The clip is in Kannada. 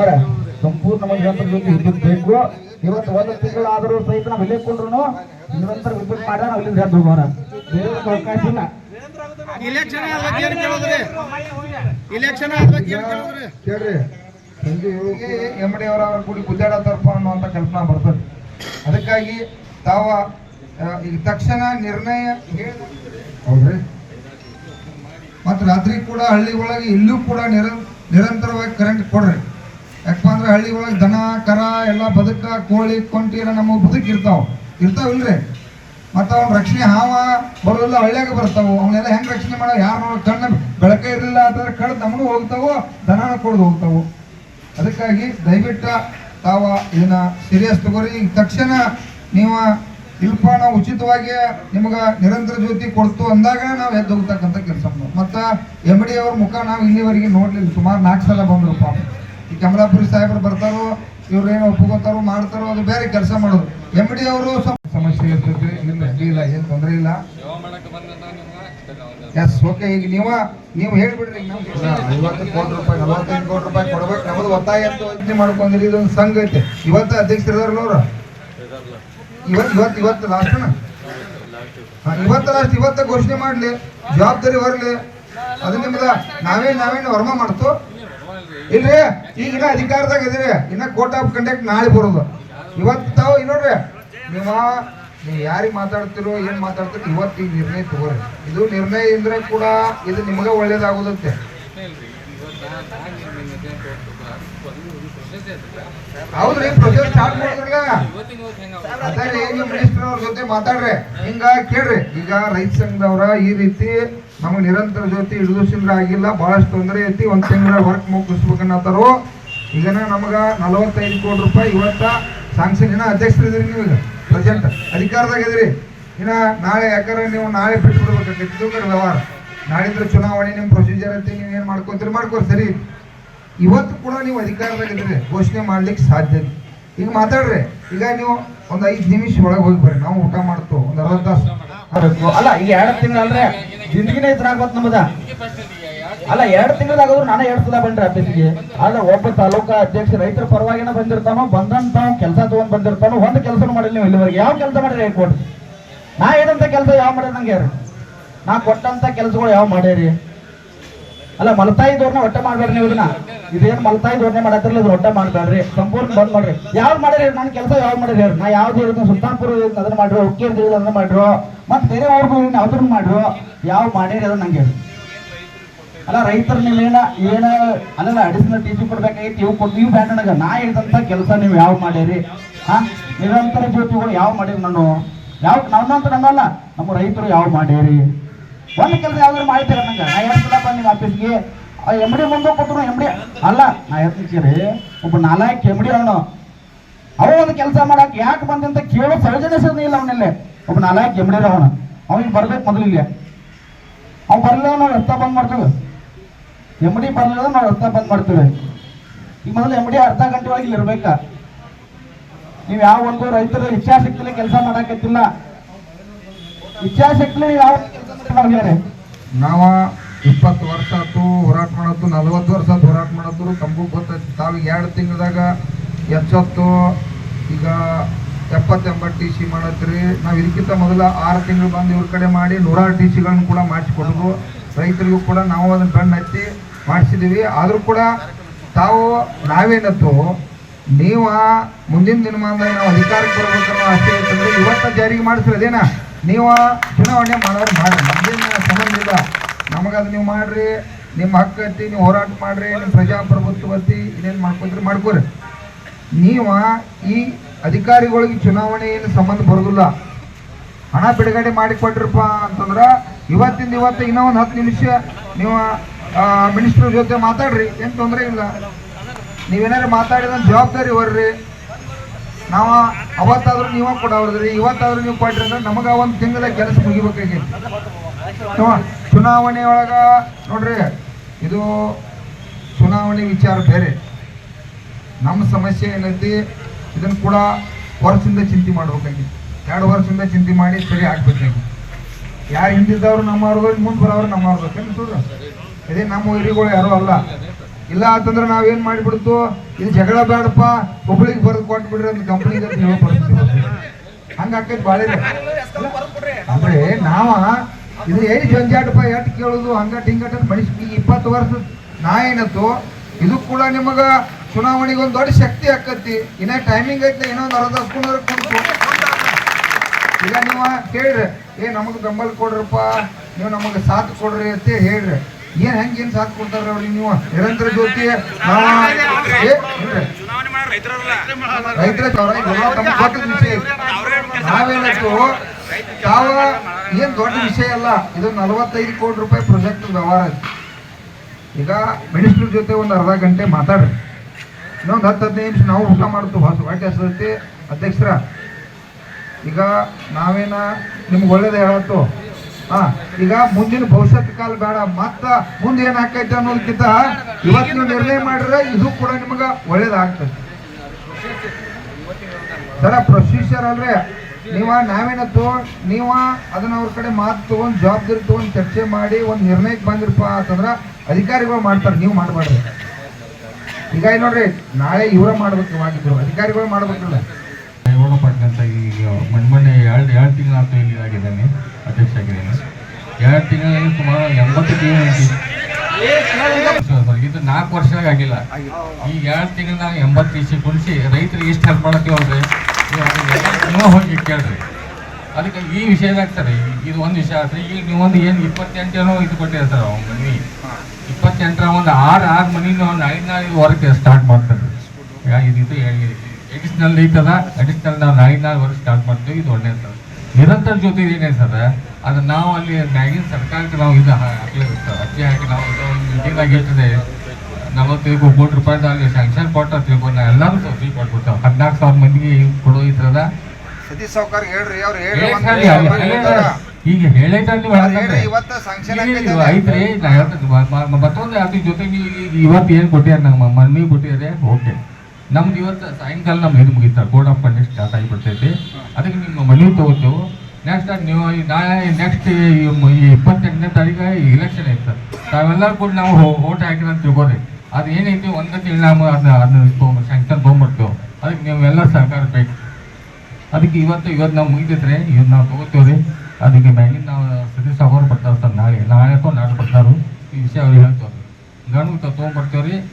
ಅಮರ ಸಂಪೂರ್ಣ ನಿರಂತರ ಜೊತೆ ವಿದ್ಯುತ್ ಬೇಕು. ಇವತ್ತು ಒಂದು ತಿಂಗಳಾದರೂ ಸಹಿತ ನಾವು ಇಲ್ಲೇ ಕೊಂಡ್ರು ನಿರಂತರ ವಿದ್ಯುತ್ ಮಾಡ ನಾವು ಇಲ್ಲಿ ಎದ್ದು ಹೋಗೋಣ ಬೇರೆ ಅವಕಾಶ ಇಲ್ಲ. ಕೇಳ್ರಿ. ಸಂಜೆ ಎಂ ಡಿ ಅವರ ಕೂಡಿ ಗುದ್ದಾಡತಾರಪ್ಪ ಅನ್ನುವಂಥ ಕಲ್ಪನಾ ಬರ್ತದೆ. ಅದಕ್ಕಾಗಿ ತಾವ ಈಗ ತಕ್ಷಣ ನಿರ್ಣಯ ಹೇಳಿ. ಹೌದ್ರಿ. ಮತ್ತು ರಾತ್ರಿ ಕೂಡ ಹಳ್ಳಿ ಒಳಗೆ ಇಲ್ಲೂ ಕೂಡ ನಿರ ನಿರಂತರವಾಗಿ ಕರೆಂಟ್ ಕೊಡ್ರಿ. ಯಾಕಪ್ಪ ಅಂದ್ರೆ ಹಳ್ಳಿ ಒಳಗೆ ದನ, ಕರ, ಎಲ್ಲ ಬದುಕ, ಕೋಳಿ, ಕೊಂಟಿ ಎಲ್ಲ ನಮ್ಮ ಬದುಕು ಇರ್ತಾವ. ಇಲ್ರಿ ಮತ್ತು ಅವ್ನ ರಕ್ಷಣೆ ಹಾವ, ಬರೋದಿಲ್ಲ, ಹಳ್ಳಿಯಾಗ ಬರ್ತಾವೆ. ಅವನ್ನೆಲ್ಲ ಹೆಂಗೆ ರಕ್ಷಣೆ ಮಾಡೋ? ಯಾರು ಕಣ್ಣು ಬೆಳಕ ಇರಲಿಲ್ಲ ಅಂತಂದ್ರೆ ಕಣ್ ನಮಗೂ ಹೋಗ್ತಾವು, ದನನ ಕೊಡ್ದು ಹೋಗ್ತಾವೆ. ಅದಕ್ಕಾಗಿ ದಯವಿಟ್ಟು ತಾವ ಇದನ್ನ ಸೀರಿಯಸ್ ತಗೋರಿ. ಈಗ ತಕ್ಷಣ ನೀವು ಇಲ್ಪ ಉಚಿತವಾಗಿ ನಿಮ್ಗೆ ನಿರಂತರ ಜ್ಯೋತಿ ಕೊಡ್ತು ಅಂದಾಗ ನಾವು ಎದ್ದು ಹೋಗ್ತಕ್ಕಂಥ ಕೆಲಸ ಮತ್ತು ಎಂ ಡಿ ಅವ್ರ ಮುಖ ನಾವು ಇಲ್ಲಿವರೆಗೆ ನೋಡಲಿಲ್ಲ. ಸುಮಾರು ನಾಲ್ಕು ಸಲ ಬಂದರು ಪಾಪ. ಕಮಲಾಪುರಿ ಸಾಹೇಬರು ಬರ್ತಾರೋ ಇವ್ರು ಏನು ಒಪ್ಕೋತಾರೋ ಮಾಡ್ತಾರೋ ಅದು ಬೇರೆ ಕೆಲಸ ಮಾಡೋದು ಎಂ ಡಿ ಅವರು ಸಮಸ್ಯೆ ಇರ್ತೈತಿ ಇಲ್ಲ ಇಲ್ಲ ಏನು ತೊಂದರೆ ಇಲ್ಲ. ಎಸ್ ಓಕೆ ಈಗ ನೀವ ನೀವು ಹೇಳ್ಬಿಡ್ರಿ ನಮ್ಗೆ ಐವತ್ತು ಕೋಟಿ ರೂಪಾಯಿ ನಲವತ್ತೈದು ಕೋಟಿ ರೂಪಾಯಿ ಕೊಡ್ಬೇಕು ನಮ್ಮದು ಒತ್ತಾಯ ಅಂತ ಯೋಚನೆ ಮಾಡ್ಕೊಂಡಿರಿ ಇದೊಂದು ಸಂಘ ಐತೆ. ಇವತ್ತು ಅಧ್ಯಕ್ಷರಿದಾರಲ್ಲ ಅವ್ರು? ಇವತ್ತು ಇವತ್ತು ಇವತ್ತು ಲಾಸ್ಟ್ ಇವತ್ತು ಲಾಸ್ಟ್ ಇವತ್ತ ಘೋಷಣೆ ಮಾಡ್ಲಿ ಜವಾಬ್ದಾರಿ ಹೊರಲಿ ಅದು ನಿಮ್ದ ನಾವೇನ್ ನಾವೇನು ವರ್ಮ ಮಾಡ್ತು? ಇಲ್ರಿ, ಈಗ ಅಧಿಕಾರದಾಗ ಇದೀರಿ ಇನ್ನ ಕೋರ್ಟ್ ಆಫ್ ಕಂಡಕ್ಟ್ ನಾಳೆ ಬರೋದು. ಇವತ್ತು ನೋಡ್ರಿ, ನೀವು ನೀವು ಯಾರಿಗೆ ಮಾತಾಡ್ತಿರೋ, ಏನ್ ಮಾತಾಡ್ತಿರೋ, ಇವತ್ತು ಈ ನಿರ್ಣಯ ತಗೋರಿ. ಇದು ನಿರ್ಣಯ ಇದ್ರೆ ಕೂಡ ಇದು ನಿಮಗೆ ಒಳ್ಳೇದಾಗೋದಂತೆ ಹೌದ್ರಿ ಪ್ರೊಸೆಸ್ ಸ್ಟಾರ್ಟ್ ಮಾಡಿದ್ರಲ್ಲ ಅದೇ ನೀವು ಮಿನಿಸ್ಟರ್ ಅವ್ರ ಜೊತೆ ಮಾತಾಡ್ರಿ. ಹಿಂಗ ಕೇಳ್ರಿ. ಈಗ ರೈತ ಸಂಘದವ್ರ ಈ ರೀತಿ ನಮ್ಗೆ ನಿರಂತರ ಜೊತೆ ಇಳಿದು ಸಿಂದ್ರ ಆಗಿಲ್ಲ. ಬಹಳಷ್ಟು ತೊಂದರೆ ಐತಿ. ಒಂದ್ ತಿಂಗಳ ವರ್ಕ್ ಮುಗಿಸ್ಬೇಕನ್ನತ್ತಾರು ಈಗನ ನಮಗ ನಲವತ್ತೈದು ಕೋಟಿ ರೂಪಾಯಿ ಇವತ್ತ ಸಾಂಕ್ಷನ್ ಅಧ್ಯಕ್ಷರು ಅಧ್ಯಕ್ಷರಿದ್ರಿ ನೀವು ಈಗ ಪ್ರೆಸೆಂಟ್ ಅಧಿಕಾರದಾಗ ಇದ್ರಿ. ಇನ್ನ ನಾಳೆ ಯಾಕಂದ್ರೆ ನೀವು ನಾಳೆ ಬಿಟ್ಟು ಬಿಡ್ಬೇಕಾಗಿತ್ತು ವ್ಯವಹಾರ. ನಾಳಿದ್ರೆ ಚುನಾವಣೆ ನಿಮ್ ಪ್ರೊಸೀಜರ್ ಐತಿ ನೀವು ಏನು ಮಾಡ್ಕೊಂತೀರಿ ಮಾಡ್ಕೋರಿ. ಸರಿ. ಇವತ್ತು ಕೂಡ ನೀವು ಅಧಿಕಾರದಾಗಿದ್ರೆ ಘೋಷಣೆ ಮಾಡ್ಲಿಕ್ಕೆ ಸಾಧ್ಯ. ಈಗ ಮಾತಾಡ್ರಿ. ಈಗ ನೀವು ಒಂದು ಐದು ನಿಮಿಷ ಒಳಗೆ ಹೋಗಿ ಬರ್ರಿ. ನಾವು ಊಟ ಮಾಡ್ತು. ಒಂದು ಅರ್ಧ ತಾಸು. ಅಲ್ಲ, ಈಗ ಎರಡು ತಿಂಗಳಲ್ರಿ ಜಿಂದಗಿನೇ ಇದ್ರಾಗ್ಬತ್ ನಮ್ಮದ ಅಲ್ಲ, ಎರಡು ತಿಂಗಳಾಗಾದ್ರು ನಾನೇ ಎರಡು ಸಲ ಬಂದ್ರೆ ಆಫೀಸ್ಗೆ. ಅಲ್ಲ ಒಬ್ಬ ತಾಲೂಕಾ ಅಧ್ಯಕ್ಷ ರೈತರ ಪರವಾಗಿನ ಬಂದಿರ್ತಾನೋ ಬಂದಂತ ಕೆಲಸ ತಗೊಂಡ್ ಬಂದಿರ್ತಾನೋ, ಒಂದು ಕೆಲಸ ಮಾಡಿಲ್ಲ ನೀವು ಇಲ್ಲಿವರೆಗೆ. ಯಾವ ಕೆಲಸ ಮಾಡಿರಿ ಹೇಳ್ಕೊಡ್ರಿ. ನಾ ಏನಂತ ಕೆಲಸ ಯಾವ ಮಾಡಿರಿ ನಂಗೆ ಯಾರು? ನಾ ಕೊಟ್ಟಂತ ಕೆಲಸಗಳು ಯಾವ ಮಾಡ್ಯಾರಿ? ಅಲ್ಲ, ಮಲತಾಯಿ ಧೋರಣೆ ಹೊಟ್ಟೆ ಮಾಡ್ಬೇಡ್ರಿ ನೀವು ಇದನ್ನ. ಇದೇನು ಮಲತಾಯಿ ಧೋರಣೆ ಮಾಡತ್ತಿರಲ್ಲ ಅದು ಒಟ್ಟ ಮಾಡ್ಬೇಡ್ರಿ. ಸಂಪೂರ್ಣ ಬಂದ್ ಮಾಡ್ರಿ. ಯಾವ್ದು ಮಾಡಿರಿ ನನ್ನ ಕೆಲಸ ಯಾವ್ದು ಮಾಡಿರಿ ನಾ ಯಾವ್ದು ಇರೋದು ಸುಲ್ತಾನ್ಪುರ ಅದನ್ನ ಮಾಡ್ರು ಅಂತ ಹೇಳಿದ ಅದನ್ನ ಮಾಡ್ರು. ಮತ್ತೆ ಬೇರೆ ಊರ್ಗೂ ಯಾವ್ದನ್ನ ಮಾಡ್ರು? ಯಾವ ಮಾಡಿರಿ ಅದನ್ನ ನಂಗೆ ಅಲ್ಲ, ರೈತರು ನೀವೇನ ಏನ ಅಲ್ಲಲ್ಲ ಅಡಿಷನಲ್ ಟೀಚಿ ಕೊಡ್ಬೇಕಾಗಿತ್ತು, ಇವು ಕೊಟ್ಟು ನೀವು ಬ್ಯಾಂಡ್ ನನಗೆ. ನಾ ಹೇಳಿದಂತ ಕೆಲಸ ನೀವು ಯಾವ ಮಾಡಿರಿ? ಹಾ? ನಿರಂತರ ಜ್ಯೋತಿಗಳು ಯಾವ ಮಾಡಿರಿ ನಾನು ಯಾವ, ನನ್ನಂತ ನಮ್ಮಲ್ಲ, ನಮ್ಮ ರೈತರು ಯಾವ ಮಾಡಿರಿ? ಒಂದು ಕೆಲಸ ಯಾವ್ದಾರು ಮಾಡ್ತೀರ ನಂಗೆ? ನಾ ಹೇಳ್ತಿಲ್ಲಪ್ಪ ನಿಮ್ಮ ಆಫೀಸ್ಗೆ ಎಂ ಡಿ ಮುಂದೆ ಕೊಟ್ಟರು ಎಂ ಡಿ ಅಲ್ಲ, ನಾ ಹೇಳ್ತೀನಿ ಒಬ್ಬ ನಾಲ್ಕು ಎಂ ಡಿ ಅವನು ಅವ ಒಂದು ಕೆಲಸ ಮಾಡಕ್ ಯಾಕೆ ಬಂದಂತ ಕೇಳೋ ಸೌಜನ್ಯ ಇಲ್ಲ ಅವನಿಲ್ಲ. ಒಬ್ಬ ನಾಲ್ಕು ಎಂ ಡಿ ಅವನು. ಅವನಿಗೆ ಬರ್ಬೇಕು ಮೊದಲಿಲ್ಲ ಅವ್ನು ಬರಲಿಲ್ಲ ನಾವು ರಸ್ತೆ ಬಂದ್ ಮಾಡ್ತೀವಿ. ಎಂ ಡಿ ಬರಲಿಲ್ಲ ನಾವು ರಸ್ತೆ ಬಂದ್ ಮಾಡ್ತೀವಿ. ಈಗ ಮೊದಲು ಎಂ ಡಿ ಅರ್ಧ ಗಂಟೆ ಒಳಗೆ ಇಲ್ಲಿ ಇರ್ಬೇಕ. ನೀವು ಯಾವ ಒಂದು ರೈತರ ಇಚ್ಛಾಶಕ್ತಿಲಿ ಕೆಲಸ ಮಾಡಕತ್ತಿಲ್ಲ ಇಚ್ಛಾಶಕ್ತಿಲಿ ನೀವು ಯಾವ ನಾವ ಇಪ್ಪತ್ತು ವರ್ಷ ಆತು ಹೋರಾಟ ಮಾಡತ್ತು ನಲ್ವತ್ತು ವರ್ಷ ಆತು ಹೋರಾಟ ಮಾಡತ್ತು ತಮಗೂ ಗೊತ್ತೈತಿ ತಾವು ಎರಡು ತಿಂಗಳದಾಗ ಎಚ್ಚೊತ್ತು ಈಗ ಎಪ್ಪತ್ತು ಎಂಬತ್ತು ಟಿ ಸಿ ಮಾಡತ್ರಿ ನಾವು ಇದಕ್ಕಿಂತ ಮೊದಲ ಆರು ತಿಂಗಳು ಬಂದು ಇವ್ರ ಕಡೆ ಮಾಡಿ ನೂರಾರು ಟಿ ಸಿಗಳನ್ನು ಕೂಡ ಮಾಡಿಸ್ಕೊಡೋದು. ರೈತರಿಗೂ ಕೂಡ ನಾವು ಅದನ್ನ ಬೆನ್ನು ಹಚ್ಚಿ ಮಾಡಿಸಿದ್ದೀವಿ ಆದರೂ ಕೂಡ ತಾವು ನಾವೇನತ್ತು ನೀವು ಮುಂದಿನ ದಿನಮಾನದಾಗ ನಾವು ಅಧಿಕಾರಕ್ಕೆ ಬರ್ಬೇಕನ್ನೋ ಆಸೆ ಐತಂದ್ರೆ ಇವತ್ತ ಜಾರಿಗೆ ಮಾಡಿಸ್ರಿ ಅದೇನ? ನೀವು ಚುನಾವಣೆ ಮಾಡೋರು ಮಾಡ್ರಿ ನಮ್ದೇನು ಸಂಬಂಧ ಇಲ್ಲ. ನಮಗದು ನೀವು ಮಾಡ್ರಿ ನಿಮ್ಮ ಹಕ್ಕು ಐತಿ, ನೀವು ಹೋರಾಟ ಮಾಡ್ರಿ ನಿಮ್ಮ ಪ್ರಜಾಪ್ರಭುತ್ವ ಐತಿ ಇನ್ನೇನು ಮಾಡ್ಕೊತೀರಿ ಮಾಡ್ಕೋರಿ. ನೀವು ಈ ಅಧಿಕಾರಿಗಳಿಗೆ ಚುನಾವಣೆ ಏನು ಸಂಬಂಧ ಬರೋದಿಲ್ಲ. ಹಣ ಬಿಡುಗಡೆ ಮಾಡಿ ಕೊಟ್ರಪ್ಪ ಅಂತಂದ್ರೆ ಇವತ್ತಿಂದ ಇವತ್ತು ಇನ್ನೂ ಒಂದು ಹತ್ತು ನಿಮಿಷ ನೀವು ಮಿನಿಸ್ಟರ್ ಜೊತೆ ಮಾತಾಡ್ರಿ. ಏನು ತೊಂದರೆ ಇಲ್ಲ. ನೀವೇನಾದ್ರು ಮಾತಾಡಿದ ಜವಾಬ್ದಾರಿ ಹೊರ್ರಿ. ನಾವು ಅವತ್ತಾದ್ರೂ ನೀವ ಕೊಡವ್ರದ್ರಿ ಇವತ್ತಾದ್ರೂ ನೀವು ಕೊಟ್ರಿ ಅಂದ್ರೆ ನಮಗ ಒಂದು ತಿಂಗಳ ಕೆಲಸ ಮುಗಿಬೇಕಾಗೈತಿ. ಚು- ಚುನಾವಣೆ ಒಳಗ ನೋಡ್ರಿ, ಇದು ಚುನಾವಣೆ ವಿಚಾರ ಬೇರೆ. ನಮ್ಮ ಸಮಸ್ಯೆ ಏನೈತಿ ಇದನ್ನು ಕೂಡ ವರ್ಷದಿಂದ ಚಿಂತೆ ಮಾಡ್ಬೇಕಾಗಿತ್ತು ಎರಡು ವರ್ಷದಿಂದ ಚಿಂತೆ ಮಾಡಿ ಸರಿ ಆಗ್ಬೇಕಾಗಿತ್ತು ಯಾರು ಹಿಂದಿದ್ದವ್ರು ನಮ್ಮವ್ರಿಗೆ ಮುಂದೆ ಬರೋರು ನಮ್ಮವ್ರು ಅನ್ಸೋದು ಇದೇ ನಮ್ಮ ಹಿರಿಗಳು ಯಾರೂ ಅಲ್ಲ. ಇಲ್ಲ ಅಂತಂದ್ರೆ ನಾವೇನ್ ಮಾಡಿಬಿಡ್ತು? ಇದು ಜಗಳ ಬೇಡಪ್ಪ ಹುಬ್ಳಿಗೆ ಬರೆದು ಕೊಟ್ಬಿಡ್ರಿ ಅಂತ ಕಂಪ್ನಿಗೆ ಅಂತ ಹೇಳೋ ಹಂಗೆ ಬಾಳೆ. ಅಂದ್ರೆ ನಾವ ಇದು ಏನ್ ಜಂಜಾಟಪ್ಪ ಎಟ್ ಕೇಳುದು? ಹಂಗಟ್ ಹಿಂಗಟ್ ಅಂತ ಮನುಷ್ಯ ಇಪ್ಪತ್ತು ವರ್ಷ ನಾ ಏನತ್ತು? ಇದು ಕೂಡ ನಿಮಗ ಚುನಾವಣೆಗೆ ಒಂದು ದೊಡ್ಡ ಶಕ್ತಿ ಆಕತಿ. ಇನ್ನ ಟೈಮಿಂಗ್ ಐತಿ ಏನೋ ಒಂದು ಅರ್ಧ ಕುಂತು. ಈಗ ನೀವು ಕೇಳ್ರಿ. ಏ, ನಮಗ್ ಬೆಂಬಲ ಕೊಡ್ರಪ್ಪ, ನೀವು ನಮಗೆ ಸಾಥ್ ಕೊಡ್ರಿ ಅಂತ ಹೇಳ್ರಿ. ಏನ್ ಹೆಂಗ್ ಏನ್ ಸಾಥ್ ಕೊಡ್ತಾರ ಅವ್ರಿಗೆ ನೀವು? ನಿರಂತರ ಜ್ಯೋತಿ. ರೈತರ. ನಾವೇನತ್ತು ತಾವ ಏನ್ ದೊಡ್ಡ ವಿಷಯ ಅಲ್ಲ, ಇದು ನಲವತ್ತೈದು ಕೋಟಿ ರೂಪಾಯಿ ಪ್ರಾಜೆಕ್ಟ್ ವ್ಯವಹಾರ ಈಗ ಮಿನಿಸ್ಟರ್ ಜೊತೆ ಒಂದು ಅರ್ಧ ಗಂಟೆ ಮಾತಾಡ್ರಿ. ಇನ್ನೊಂದು ಹತ್ತು ಹದಿನೈದು ನಿಮಿಷ ನಾವು ಊಟ ಮಾಡ್ತೀವಿ ಹೊಸ ಹಸದೈತಿ ಅಧ್ಯಕ್ಷರ. ಈಗ ನಾವೇನ ನಿಮ್ಗೆ ಒಳ್ಳೇದು ಹೇಳತ್ತು? ಹಾ ಈಗ ಮುಂದಿನ ಭವಿಷ್ಯತ್ ಕಾಲ ಬೇಡ. ಮತ್ತ ಮುಂದೆ ಏನ್ ಆಕೈತೆ ಅನ್ನೋದಕ್ಕಿಂತ ಇವತ್ತಿನ ನಿರ್ಣಯ ಮಾಡಿದ್ರೆ ಇದು ಕೂಡ ನಿಮಗ ಒಳ್ಳೇದಾಗ್ತದೆ. ಸರ ಪ್ರೊಸೀಜರ್ ಅಲ್ರಿ ನೀವ ನಾವೇನ ತಗೊಂಡ್, ನೀವ ಅದನ್ನ ಅವ್ರ ಕಡೆ ಮಾತು ತಗೊಂಡ್, ಜವಾಬ್ದಾರಿ ತಗೊಂಡ್ ಚರ್ಚೆ ಮಾಡಿ ಒಂದ್ ನಿರ್ಣಯಕ್ಕೆ ಬಂದಿರಪ್ಪ ಅಂತಂದ್ರ ಅಧಿಕಾರಿಗಳು ಮಾಡ್ತಾರೆ, ನೀವು ಮಾಡಬಾರ್ದು ಈಗ ನೋಡ್ರಿ, ನಾಳೆ ಇವರ ಮಾಡ್ಬೇಕು ಮಾಡಿದ್ರು ಅಧಿಕಾರಿಗಳು ಮಾಡ್ಬೇಕಲ್ಲ. ಮೊನ್ನೆ ಮೊನ್ನೆ ಎರಡು ಎರಡು ತಿಂಗಳಾಯ್ತು ಇಲ್ಲಿ ಆಗಿದ್ದೇನೆ ಅಧ್ಯಕ್ಷ ಆಗಿದ್ದೇನೆ. ಎರಡು ತಿಂಗಳಲ್ಲಿ ಸುಮಾರು ಎಂಬತ್ತು ಟಿ ಇದು. ನಾಲ್ಕು ವರ್ಷ ಆಗಿಲ್ಲ. ಈ ಎರಡು ತಿಂಗಳಾಗ ಎಂಬತ್ತು ಟಿ ಸಿ ಕುಣಿಸಿ ರೈತರಿಗೆ ಇಷ್ಟು ಹೆಲ್ಪ್ ಮಾಡಕ್ಕೆ ಹೋದ್ರೆ ನೀವು ಹೋಗಿ ಕೇಳ್ರಿ. ಅದಕ್ಕೆ ಈ ವಿಷಯದಾಗ ಸರ್ ಇದು ಒಂದು ವಿಷಯ ಆದ್ರೆ ಈಗ ನೀವು ಒಂದು ಏನು ಇಪ್ಪತ್ತೆಂಟೇನೋ ಇದು ಕೊಟ್ಟಿದೆ ಸರ್ ಅವ್ನ ಮನಿ. ಇಪ್ಪತ್ತೆಂಟರ ಒಂದು ಆರು ಆರು ಮನಿನ ಒಂದು ಐದು ನಾಲ್ಕು ವರ್ಕ್ ಸ್ಟಾರ್ಟ್ ಮಾಡ್ತಾರೆ ಇದು ಇದು ಎಡಿಷನಲ್ ಐತದ ಅಡಿಷನಲ್ ನಾವು ನಾಳಿನ ವರ್ಷ ಸ್ಟಾರ್ಟ್ ಮಾಡ್ತೀವಿ ಇದು ಒಳ್ಳೆ ಸರ್ ನಿರಂತರ ಜೊತೆ ಏನೇ ಸರ್. ಅದು ನಾವು ಅಲ್ಲಿ ಮ್ಯಾಗಿನ ಸರ್ಕಾರಕ್ಕೆ ನಾವು ಇದು ಹಾಕ್ಲಿಕ್ಕೆ ಸರ್ ಅರ್ಜಿ ಹಾಕಿ ನಾವು ಮೀಟಿಂಗ್ ಆಗಿರ್ತದೆ. ನಲವತ್ತೈದು ಕೋಟಿ ರೂಪಾಯಿದ ಅಲ್ಲಿ ಸ್ಯಾಂಕ್ಷನ್ ಕೊಟ್ಟ ತಿಳ್ಕೊಂಡು ಎಲ್ಲರೂ ಸಬ್ಸಿಡಿ ಕೊಟ್ಬಿಡ್ತಾವೆ. ಹದಿನಾಲ್ಕು ಸಾವಿರ ಮಂದಿಗೆ ಕೊಡೋ ಇದ್ರದ ಥರದ ಸತೀಶ್ ಸಾವ್ಕಾರ್ ಹೇಳ್ರಿ ಅವ್ರು ಈಗ ಹೇಳೈತಲ್ಲಿ ಐತ್ರಿ? ನಾ ಹೇಳ್ತೀನಿ ಮತ್ತೊಂದು ಅದ್ರ ಜೊತೆಗೆ ಇವತ್ತು ಏನು ಕೊಟ್ಟಿದ್ದಾರೆ ನಮ್ಮ ಮಮ್ಮಿ ಕೊಟ್ಟಿದ್ದಾರೆ ನಮ್ದು ಇವತ್ತು ಸಾಯಂಕಾಲ ನಮ್ಮ ಇದು ಮುಗಿತಾರೆ ಕೋಡ್ ಆಫ್ ಕಂಡಕ್ಟ್ ಸ್ಟಾರ್ಟ್ ಆಗಿಬಿಡ್ತೈತಿ. ಅದಕ್ಕೆ ನಿಮ್ಮ ಮನವಿ ತಗೋತೇವೆ. ನೆಕ್ಸ್ಟ್ ನೀವು ನಾಳೆ ನೆಕ್ಸ್ಟ್ ಈ ಇಪ್ಪತ್ತೆಂಟನೇ ತಾರೀಕು ಇಲೆಕ್ಷನ್ ಐತೆ ತಾವೆಲ್ಲರೂ ಕೂಡ ನಾವು ಓಟ್ ಹಾಕಿರ ಅಂತ ತಿಳ್ಕೊರಿ. ಅದು ಏನೈತಿ? ಒಂದೇ ನಾವು ಅದನ್ನ ಅದನ್ನ ಸ್ಯಾಂಕ್ಷನ್ ತೊಗೊಂಬರ್ತೇವೆ ಅದಕ್ಕೆ ನೀವೆಲ್ಲ ಸಹಕಾರ ಬೇಕು. ಅದಕ್ಕೆ ಇವತ್ತು ಇವತ್ತು ನಾವು ಮುಗಿದಿದ್ರೆ ಇವತ್ತು ನಾವು ತಗೋತೀವ್ರಿ ಅದಕ್ಕೆ ಮ್ಯಾಗಿನ ನಾವು ಸತೀಶ್ ಅವರು ಬರ್ತಾರೆ ಸರ್ ನಾಳೆ. ನಾಳೆ ಅಥವಾ ನಾಳೆ ಬರ್ತಾರು. ಈ ವಿಷಯ ಅವ್ರಿಗೆ ಹೇಳ್ತೇವೆ ಗಂಡು ತೊಗೊಂಬರ್ತೇವ್ರಿ